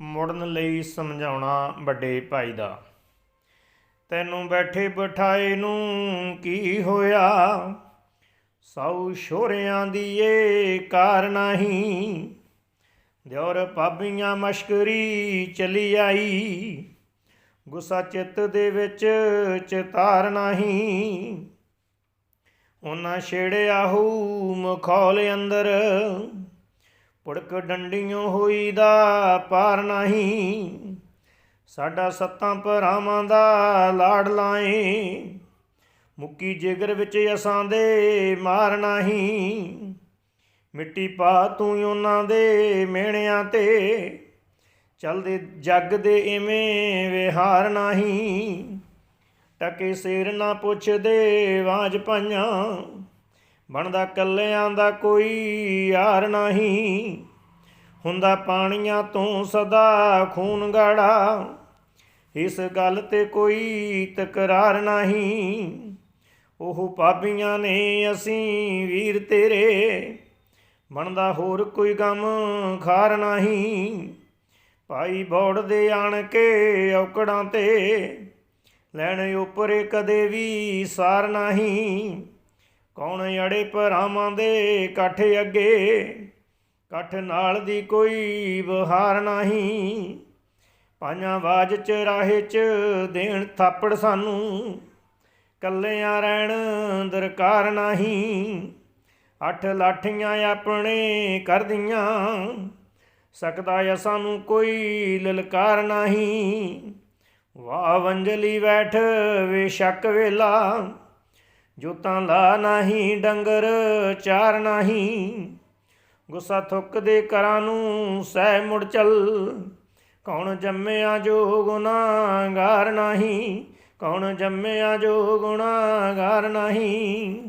ਮੁੜਨ ਲਈ ਸਮਝਾਉਣਾ ਵੱਡੇ ਭਾਈ ਦਾ। ਤੈਨੂੰ ਬੈਠੇ ਬਿਠਾਏ ਨੂੰ ਕੀ ਹੋਇਆ? ਸੌ ਸ਼ੋਰਿਆਂ ਦੀ ਏ ਕਾਰ ਨਹੀਂ ਦਿਉਰ ਪਾਬੀਆਂ ਮਸ਼ਕਰੀ ਚਲੀ ਆਈ। ਗੁੱਸਾ ਚਿੱਤ ਦੇ ਵਿੱਚ ਚਿਤਾਰ ਨਹੀਂ ਉਹਨਾਂ ਛੇੜਿਆ ਹੂ ਮਖੌਲ ਅੰਦਰ। ਪੁੜਕ ਡੰਡੀਆਂ ਹੋਈ ਦਾ ਪਾਰ ਨਹੀਂ। ਸਾਡਾ ਸੱਤਾਂ ਭਰਾਵਾਂ ਦਾ ਲਾੜ ਲਾਏ ਮੁੱਕੀ ਜਿਗਰ ਵਿੱਚ ਅਸਾਂ ਦੇ ਮਾਰ ਨਹੀਂ। ਮਿੱਟੀ ਪਾ ਤੂੰ ਉਹਨਾਂ ਦੇ ਮਿਹਣਿਆਂ ਤੇ। ਚੱਲਦੇ ਜੱਗ ਦੇ ਇਵੇਂ ਵਿਹਾਰ ਨਹੀਂ। ਟਕੇ ਸਿਰ ਨਾ ਪੁੱਛਦੇ ਵਾਜ ਪਾਈਆਂ ਬਣਦਾ ਕੱਲਿਆਂ ਦਾ ਕੋਈ ਯਾਰ ਨਹੀਂ। ਹੁੰਦਾ ਪਾਣੀਆਂ ਤੋਂ ਸਦਾ ਖੂਨ ਗਾੜਾ। ਇਸ ਗੱਲ ਤੇ ਕੋਈ ਤਕਰਾਰ ਨਹੀਂ। ਉਹ ਪਾਪੀਆਂ ਨੇ ਅਸੀਂ ਵੀਰ ਤੇਰੇ। ਬਣਦਾ ਹੋਰ ਕੋਈ ਗਮ ਖਾਰ ਨਹੀਂ। ਭਾਈ ਬੋੜ ਦੇ ਆਣ ਕੇ ਔਕੜਾਂ ਤੇ। ਲੈਣ ਉੱਪਰ ਕਦੇ ਵੀ ਸਾਰ ਨਹੀਂ। ਕੌਣ ਅੜੇ ਭਰਾਵਾਂ ਦੇ ਇਕੱਠ ਅੱਗੇ? ਇਕੱਠ ਨਾਲ ਦੀ ਕੋਈ ਬਹਾਰ ਨਹੀਂ। ਪਾਈਆਂ ਬਾਜ ਚ, ਰਾਹੇ ਚ ਦੇਣ ਥਾਪੜ ਸਾਨੂੰ। ਕੱਲਿਆਂ ਰਹਿਣ ਦਰਕਾਰ ਨਹੀਂ। ਅੱਠ ਲਾਠੀਆਂ ਆਪਣੇ ਕਰਦੀਆਂ ਸਕਦਾ ਏ ਸਾਨੂੰ ਕੋਈ ਲਲਕਾਰ ਨਹੀਂ। ਵਾਹ ਵੰਜਲੀ ਬੈਠ ਵੇ ਸ਼ੱਕ ਵੇਲਾ। ਜੋਤਾਂ ਲਾ ਨਹੀਂ, ਡੰਗਰ ਚਾਰ ਨਹੀਂ। ਗੁੱਸਾ ਥੁੱਕਦੇ ਕਰਾਂ ਨੂੰ ਸਹਿ ਮੁੜ ਚੱਲ। ਕੌਣ ਜੰਮਿਆ ਜੋ ਗੁਨਾਹਗਾਰ ਨਹੀਂ, ਕੌਣ ਜੰਮਿਆ ਜੋ ਗੁਨਾਹਗਾਰ ਨਹੀਂ।